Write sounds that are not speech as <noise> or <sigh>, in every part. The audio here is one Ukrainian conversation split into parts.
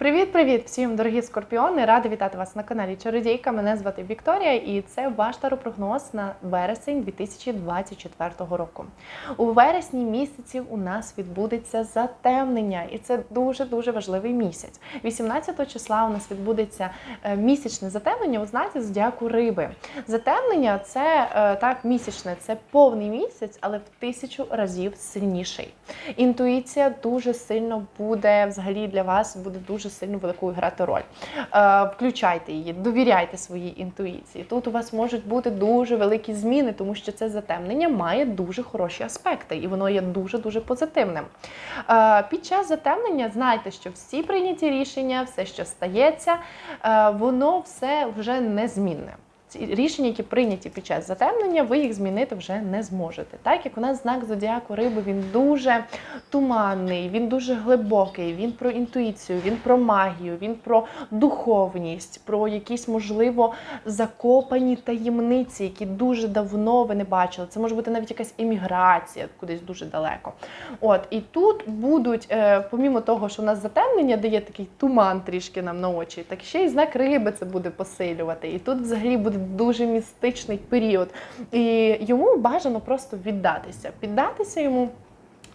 Привіт-привіт всім, дорогі скорпіони! Рада вітати вас на каналі Чародійка. Мене звати Вікторія, і це ваш таропрогноз на вересень 2024 року. У вересні місяці у нас відбудеться затемнення, і це дуже дуже важливий місяць. 18 числа у нас відбудеться е, місячне затемнення у знаці зодіаку риби. Затемнення це е, так місячне, це повний місяць, але в тисячу разів сильніший. Інтуїція дуже сильно буде взагалі для вас буде дуже сильно велику грати роль. Е, Включайте її, довіряйте своїй інтуїції. Тут у вас можуть бути дуже великі зміни, тому що це затемнення має дуже хороші аспекти, і воно є дуже дуже позитивним. Е, Під час затемнення знайте, що всі прийняті рішення, все, що стається, е, воно все вже незмінне. Ці рішення, які прийняті під час затемнення, ви їх змінити вже не зможете. Так як у нас знак зодіаку риби, він дуже туманний, він дуже глибокий, він про інтуїцію, він про магію, він про духовність, про якісь, можливо, закопані таємниці, які дуже давно ви не бачили. Це може бути навіть якась еміграція кудись дуже далеко. От і тут будуть, е, помімо того, що у нас затемнення дає такий туман трішки нам на очі, так ще й знак риби це буде посилювати. І тут взагалі буде дуже містичний період. І йому бажано просто віддатися, піддатися йому.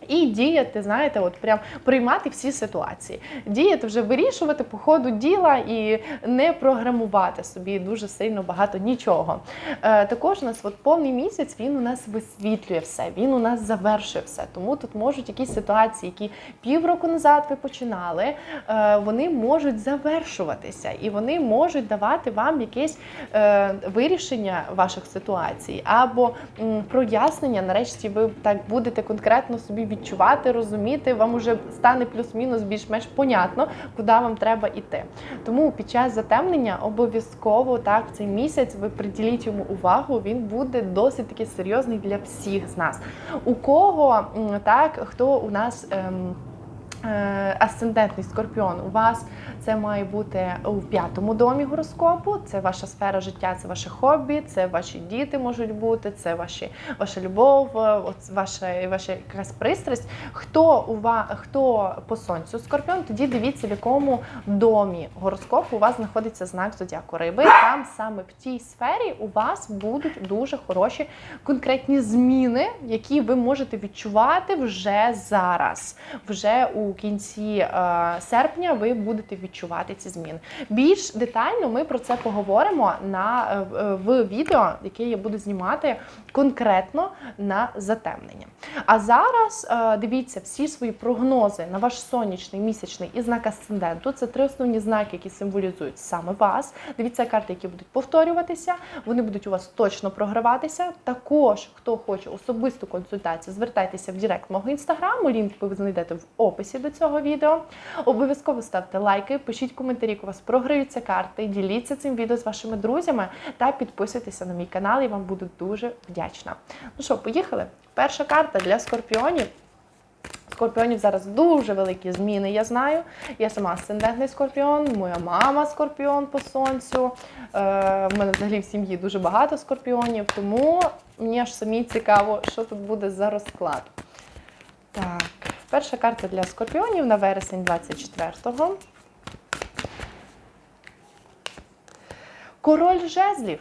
І діяти, знаєте, от прям приймати всі ситуації, діяти вже вирішувати по ходу діла і не програмувати собі дуже сильно багато нічого. Е, також у нас от повний місяць він у нас висвітлює все, він у нас завершує все. Тому тут можуть якісь ситуації, які півроку назад ви починали, е, вони можуть завершуватися і вони можуть давати вам якесь е, вирішення ваших ситуацій або м, прояснення. Нарешті ви так будете конкретно собі відчувати, розуміти, вам уже стане плюс-мінус більш-менш понятно, куди вам треба йти. Тому під час затемнення обов'язково так цей місяць ви приділіть йому увагу. Він буде досить таки серйозний для всіх з нас. У кого так, хто у нас. Ем, Асцендентний скорпіон у вас це має бути у п'ятому домі гороскопу. Це ваша сфера життя, це ваше хобі, це ваші діти можуть бути, це ваші, ваша любов, е, ваша, ваша якась пристрасть. Хто у вас, хто по сонцю скорпіон, тоді дивіться, в якому домі гороскопу у вас знаходиться знак зодіаку риби. Там саме в тій сфері у вас будуть дуже хороші конкретні зміни, які ви можете відчувати вже зараз. Вже у кінці е, серпня ви будете відчувати ці зміни. Більш детально ми про це поговоримо на е, е, в відео, яке я буду знімати конкретно на затемнення. А зараз дивіться всі свої прогнози на ваш сонячний, місячний і знак асценденту. Це три основні знаки, які символізують саме вас. Дивіться карти, які будуть повторюватися. Вони будуть у вас точно програватися. Також, хто хоче особисту консультацію, звертайтеся в Директ мого інстаграму. Лінк ви знайдете в описі до цього відео. Обов'язково ставте лайки, пишіть коментарі, як у вас програються карти, діліться цим відео з вашими друзями та підписуйтеся на мій канал. Я вам буду дуже вдячна. Ну що, поїхали? Перша карта для скорпіонів. Скорпіонів зараз дуже великі зміни, я знаю. Я сама асцендентний скорпіон, моя мама скорпіон по сонцю. Е, в мене взагалі в сім'ї дуже багато скорпіонів, тому мені аж самі цікаво, що тут буде за розклад. Так, перша карта для скорпіонів на вересень 24-го. Король жезлів.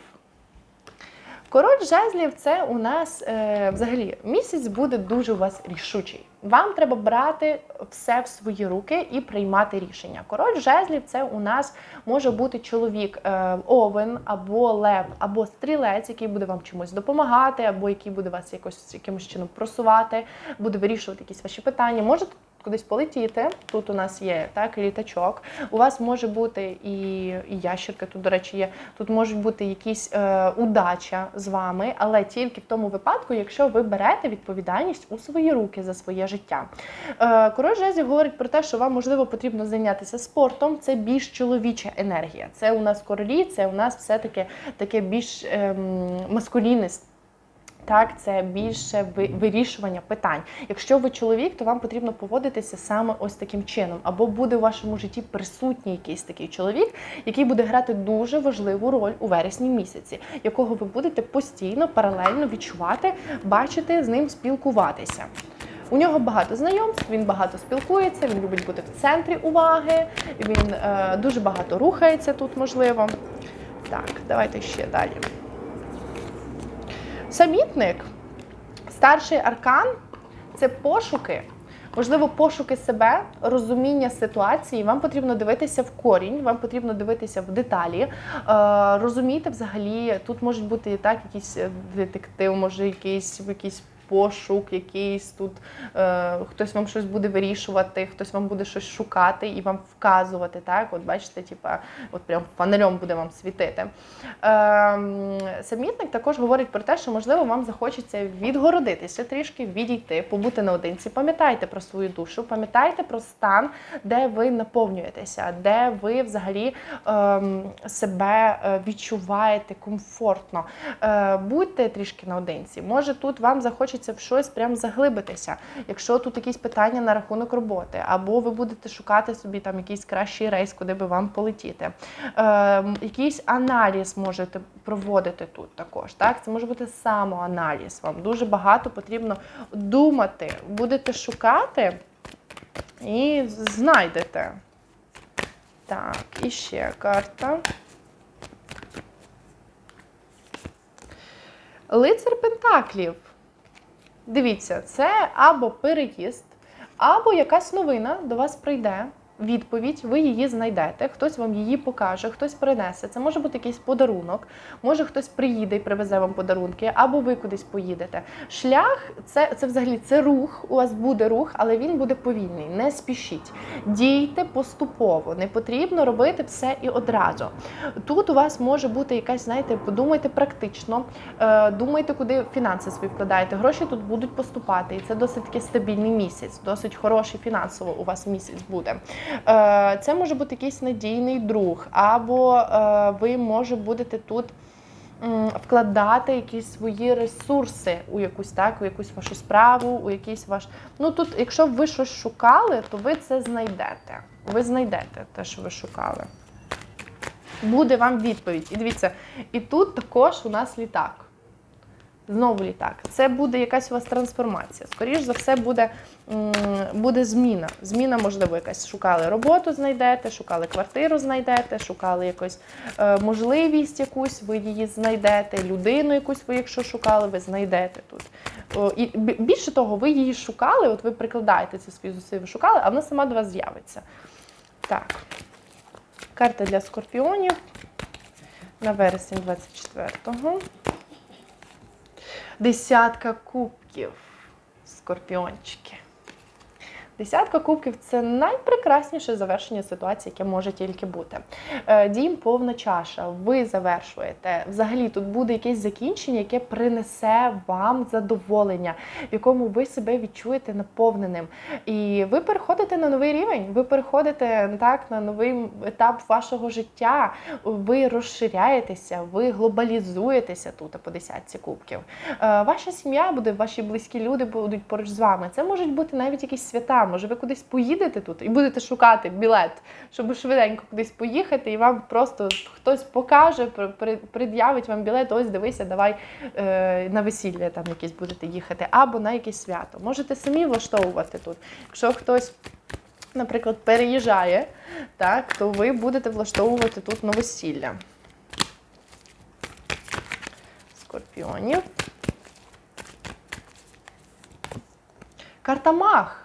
Король жезлів це у нас е, взагалі місяць буде дуже у вас рішучий. Вам треба брати все в свої руки і приймати рішення. Король жезлів це у нас може бути чоловік е, овен або лев, або стрілець, який буде вам чомусь допомагати, або який буде вас якось якимось чином просувати, буде вирішувати якісь ваші питання. Може кудись полетіти. Тут у нас є так літачок. У вас може бути і, і ящерка. Тут, до речі, є. Тут можуть бути якісь е, удача з вами, але тільки в тому випадку, якщо ви берете відповідальність у свої руки за своє життя. Е, Король жезлів говорить про те, що вам можливо потрібно зайнятися спортом. Це більш чоловіча енергія. Це у нас королі, це у нас все таки таке більш ем, маскулінне так, це більше вирішування питань. Якщо ви чоловік, то вам потрібно поводитися саме ось таким чином, або буде у вашому житті присутній якийсь такий чоловік, який буде грати дуже важливу роль у вересні місяці, якого ви будете постійно паралельно відчувати, бачити з ним спілкуватися. У нього багато знайомств, він багато спілкується, він любить бути в центрі уваги, він е, дуже багато рухається тут, можливо. Так, давайте ще далі. Самітник, старший аркан це пошуки. Можливо, пошуки себе, розуміння ситуації. Вам потрібно дивитися в корінь, вам потрібно дивитися в деталі, е, розуміти взагалі, тут можуть бути і так, якийсь е, детектив, може якийсь якийсь пошук, якийсь тут е, хтось вам щось буде вирішувати, хтось вам буде щось шукати і вам вказувати. Так, от бачите, типа, от прям фонарем буде вам світити. Е, самітник також говорить про те, що можливо вам захочеться відгородитися трішки, відійти, побути наодинці. Пам'ятайте про свою душу, пам'ятайте про стан, де ви наповнюєтеся, де ви взагалі ем, себе е, відчуваєте комфортно. Е, будьте трішки наодинці. Може, тут вам захочеться в щось прям заглибитися. Якщо тут якісь питання на рахунок роботи, або ви будете шукати собі там якийсь кращий рейс, куди би вам полетіти. Е, якийсь аналіз можете проводити тут також. Так, це може бути самоаналіз. Вам дуже багато потрібно думати, будете шукати і знайдете. Так, і ще карта. Лицар Пентаклів. Дивіться, це або переїзд, або якась новина до вас прийде. Відповідь, ви її знайдете, хтось вам її покаже, хтось принесе. Це може бути якийсь подарунок, може хтось приїде і привезе вам подарунки, або ви кудись поїдете. Шлях це це взагалі це рух. У вас буде рух, але він буде повільний. Не спішіть. Дійте поступово, не потрібно робити все і одразу. Тут у вас може бути якась, знаєте, подумайте практично, е, думайте, куди фінанси свої вкладаєте. Гроші тут будуть поступати, і це досить таки стабільний місяць, досить хороший фінансово у вас місяць буде. Е, Це може бути якийсь надійний друг, або е, ви може будете тут вкладати якісь свої ресурси у якусь так, у якусь вашу справу, у якийсь ваш. Ну тут, якщо ви щось шукали, то ви це знайдете. Ви знайдете те, що ви шукали. Буде вам відповідь. І дивіться, і тут також у нас літак. Знову літак. Це буде якась у вас трансформація. Скоріше за все, буде буде зміна. Зміна, можливо, якась шукали роботу, знайдете, шукали квартиру, знайдете, шукали якусь е, можливість якусь, ви її знайдете, людину якусь ви, якщо шукали, ви знайдете тут. І більше того, ви її шукали, от ви прикладаєте ці свої зусилля, шукали, а вона сама до вас з'явиться. Так. Карта для скорпіонів на вересень 24-го. Десятка кубків. Скорпіончики. Десятка кубків це найпрекрасніше завершення ситуації, яке може тільки бути. Е, Дім повна чаша, ви завершуєте. Взагалі тут буде якесь закінчення, яке принесе вам задоволення, в якому ви себе відчуєте наповненим. І ви переходите на новий рівень, ви переходите так на новий етап вашого життя, ви розширяєтеся, ви глобалізуєтеся тут по десятці кубків. Е, Ваша сім'я буде, ваші близькі люди будуть поруч з вами. Це можуть бути навіть якісь свята. Може, ви кудись поїдете тут і будете шукати білет, щоб швиденько кудись поїхати, і вам просто хтось покаже, пред'явить вам білет. Ось дивися, давай е, на весілля там якесь будете їхати, або на якесь свято. Можете самі влаштовувати тут. Якщо хтось. Наприклад, переїжджає, так, то ви будете влаштовувати тут новосілля. Скорпіонів. Карта Мах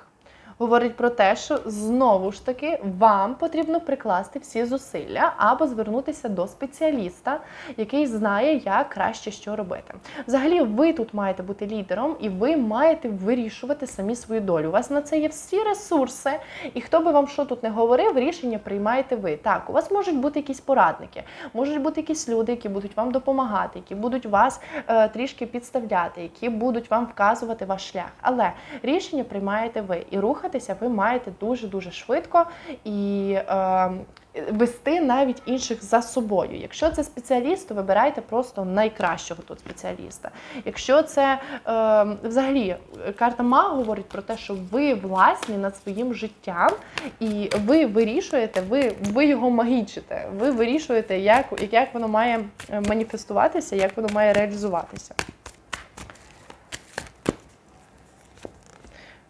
говорить про те, що знову ж таки вам потрібно прикласти всі зусилля або звернутися до спеціаліста, який знає, як краще що робити. Взагалі, ви тут маєте бути лідером, і ви маєте вирішувати самі свою долю. У вас на це є всі ресурси, і хто би вам що тут не говорив, рішення приймаєте ви. Так, у вас можуть бути якісь порадники, можуть бути якісь люди, які будуть вам допомагати, які будуть вас е, трішки підставляти, які будуть вам вказувати ваш шлях. Але рішення приймаєте ви і рухатися ви маєте дуже дуже швидко і. Е, Вести навіть інших за собою. Якщо це спеціаліст, то вибирайте просто найкращого тут спеціаліста. Якщо це е, взагалі карта Мага говорить про те, що ви власні над своїм життям, і ви вирішуєте, ви, ви його магічите, ви вирішуєте, як, як воно має е, маніфестуватися, як воно має реалізуватися.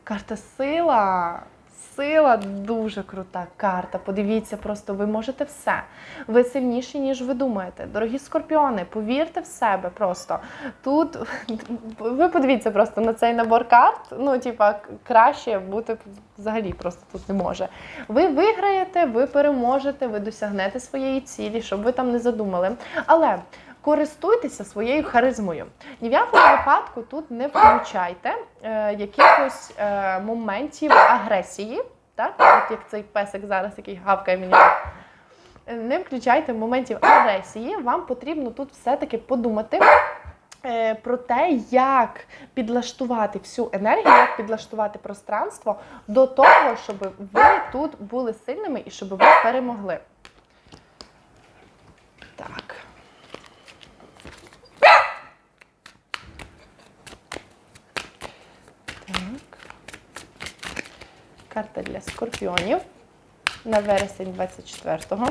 Карта сила. Сила дуже крута карта. Подивіться, просто ви можете все. Ви сильніші, ніж ви думаєте. Дорогі скорпіони, повірте в себе просто. Тут <laughs> ви подивіться просто на цей набор карт. Ну, типа, краще бути взагалі просто тут не може. Ви виграєте, ви переможете, ви досягнете своєї цілі, щоб ви там не задумали. Але користуйтеся своєю харизмою. Ні в якому випадку тут не включайте е, якихось е, моментів агресії, так? От як цей песик зараз, який гавкає мені. Е, Не включайте моментів агресії. Вам потрібно тут все-таки подумати. е, Про те, як підлаштувати всю енергію, як підлаштувати пространство до того, щоб ви тут були сильними і щоб ви перемогли. Карта для скорпіонів на вересень 24-го.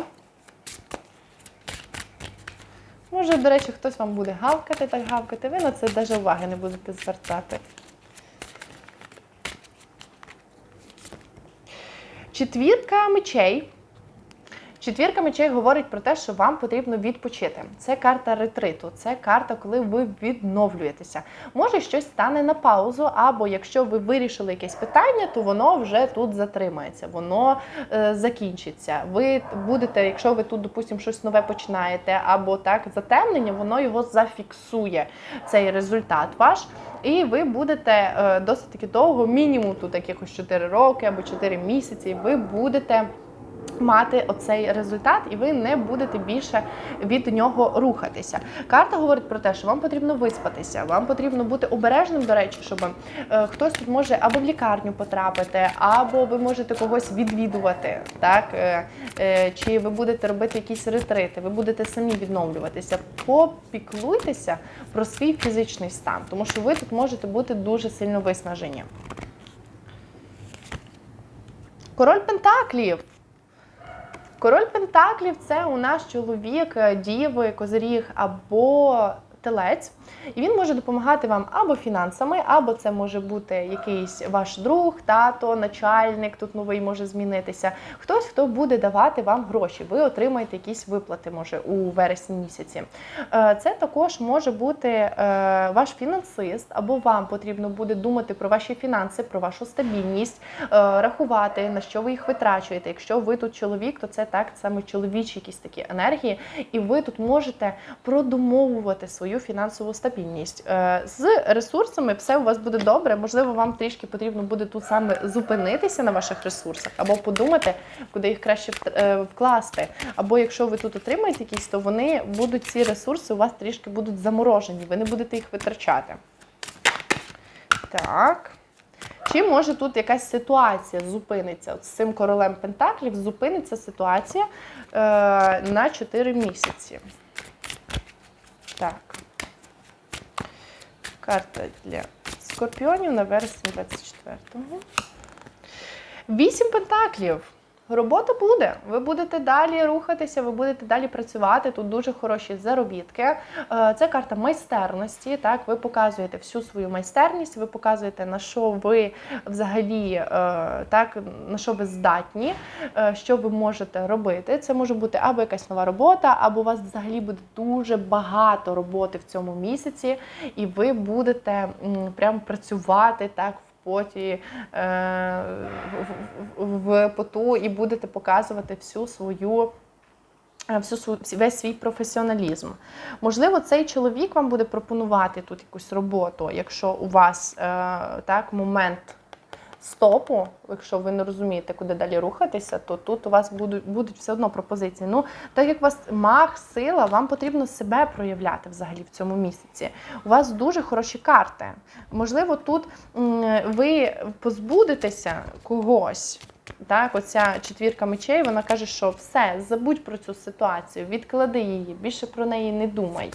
Може, до речі, хтось вам буде гавкати, так гавкати. Ви на це навіть уваги не будете звертати. Четвірка мечей. Четвірка мечей говорить про те, що вам потрібно відпочити. Це карта ретриту, це карта, коли ви відновлюєтеся. Може, щось стане на паузу, або якщо ви вирішили якесь питання, то воно вже тут затримається, воно е, закінчиться. Ви будете, якщо ви тут, допустимо, щось нове починаєте, або так затемнення, воно його зафіксує, цей результат ваш. І ви будете е, досить таки довго, мінімум тут якихось 4 роки або 4 місяці, ви будете мати оцей результат, і ви не будете більше від нього рухатися. Карта говорить про те, що вам потрібно виспатися, вам потрібно бути обережним, до речі, щоб е, хтось тут може або в лікарню потрапити, або ви можете когось відвідувати, так е, е, чи ви будете робити якісь ретрити, ви будете самі відновлюватися. Попіклуйтеся про свій фізичний стан, тому що ви тут можете бути дуже сильно виснажені. Король Пентаклів. Король Пентаклів це у нас чоловік, е, діви, козиріг або телець. І він може допомагати вам або фінансами, або це може бути якийсь ваш друг, тато, начальник, тут новий може змінитися. Хтось, хто буде давати вам гроші. Ви отримаєте якісь виплати, може, у вересні місяці. Е, Це також може бути е, ваш фінансист, або вам потрібно буде думати про ваші фінанси, про вашу стабільність, е, рахувати, на що ви їх витрачуєте. Якщо ви тут чоловік, то це так саме чоловічі якісь такі енергії, і ви тут можете продумовувати свою фінансову стабільність. Е, З ресурсами все у вас буде добре. Можливо, вам трішки потрібно буде тут саме зупинитися на ваших ресурсах, або подумати, куди їх краще е, вкласти. Або якщо ви тут отримаєте якісь, то вони будуть ці ресурси у вас трішки будуть заморожені, ви не будете їх витрачати. Так. Чи може тут якась ситуація зупиниться? От з цим королем Пентаклів зупиниться ситуація е, на 4 місяці. Так. Карта для скорпіонів на вересень 24-го. Вісім пентаклів. Робота буде. Ви будете далі рухатися, ви будете далі працювати. Тут дуже хороші заробітки. Е, Це карта майстерності. Так, ви показуєте всю свою майстерність, ви показуєте на що ви взагалі е, так, на що ви здатні, е, що ви можете робити. Це може бути або якась нова робота, або у вас взагалі буде дуже багато роботи в цьому місяці, і ви будете прям працювати так поті, е, в, поту і будете показувати всю свою. е, Всю весь свій професіоналізм. Можливо, цей чоловік вам буде пропонувати тут якусь роботу, якщо у вас е, так момент стопу, якщо ви не розумієте, куди далі рухатися, то тут у вас будуть, будуть все одно пропозиції. Ну, так як у вас маг, сила, вам потрібно себе проявляти взагалі в цьому місяці. У вас дуже хороші карти. Можливо, тут ви позбудетеся когось. Так, оця четвірка мечей, вона каже, що все, забудь про цю ситуацію, відклади її, більше про неї не думай.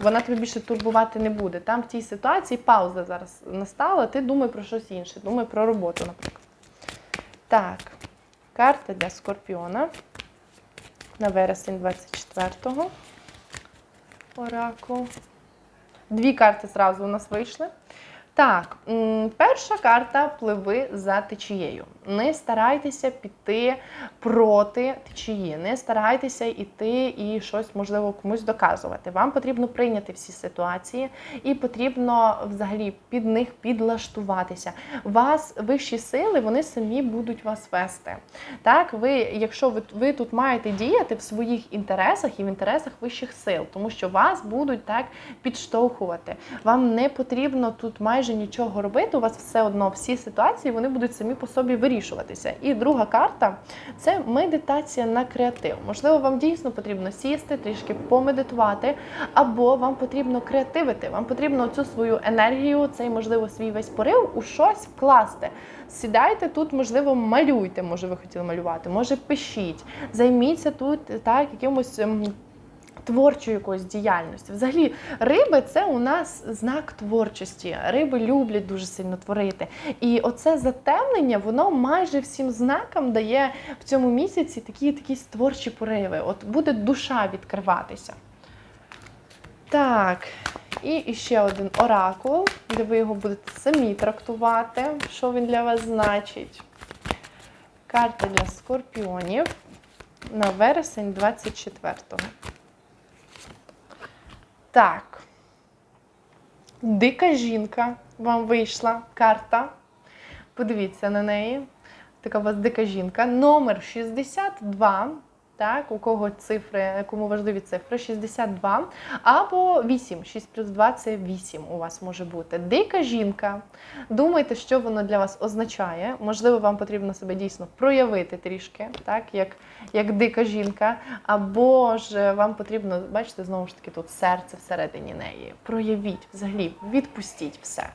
Вона тебе більше турбувати не буде. Там в тій ситуації пауза зараз настала, ти думай про щось інше, думай про роботу, наприклад. Так, карта для Скорпіона на вересень 24-го. Оракул. Дві карти зразу у нас вийшли. Так, перша карта пливи за течією. Не старайтеся піти проти течії, не старайтеся йти і щось можливо комусь доказувати. Вам потрібно прийняти всі ситуації і потрібно взагалі під них підлаштуватися. Вас вищі сили, вони самі будуть вас вести. Так, ви, якщо ви, ви тут маєте діяти в своїх інтересах і в інтересах вищих сил, тому що вас будуть так підштовхувати. Вам не потрібно тут майже нічого робити. У вас все одно всі ситуації вони будуть самі по собі вирішуватися. І друга карта це медитація на креатив. Можливо, вам дійсно потрібно сісти, трішки помедитувати, або вам потрібно креативити. Вам потрібно цю свою енергію, цей можливо свій весь порив у щось вкласти. Сідайте тут, можливо, малюйте, може ви хотіли малювати, може пишіть, займіться тут так якимось. Творчої якоїсь діяльності. Взагалі, риби це у нас знак творчості. Риби люблять дуже сильно творити. І оце затемнення, воно майже всім знакам дає в цьому місяці такі такі творчі пориви. От буде душа відкриватися. Так, і ще один оракул, де ви його будете самі трактувати, що він для вас значить. Карта для скорпіонів на вересень 24-го. Так. Дика жінка вам вийшла карта. Подивіться на неї. Така у вас дика жінка. Номер 62. Так, у кого цифри, кому важливі цифри 62. Або 8. 6 плюс 2 це 8 у вас може бути. Дика жінка. Думайте, що воно для вас означає. Можливо, вам потрібно себе дійсно проявити трішки, так, як, як дика жінка. Або ж вам потрібно, бачите, знову ж таки, тут серце всередині неї. Проявіть взагалі, відпустіть все.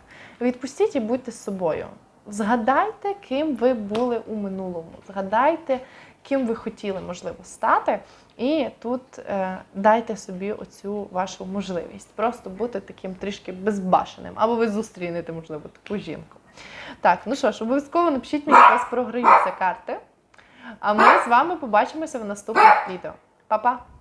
Відпустіть і будьте з собою. Згадайте, ким ви були у минулому. Згадайте, ким ви хотіли, можливо, стати. І тут е, дайте собі оцю вашу можливість. Просто бути таким трішки безбашеним. Або ви зустрінете, можливо, таку жінку. Так, ну що ж, обов'язково напишіть мені, як вас програються карти. А ми з вами побачимося в наступних відео. Па-па!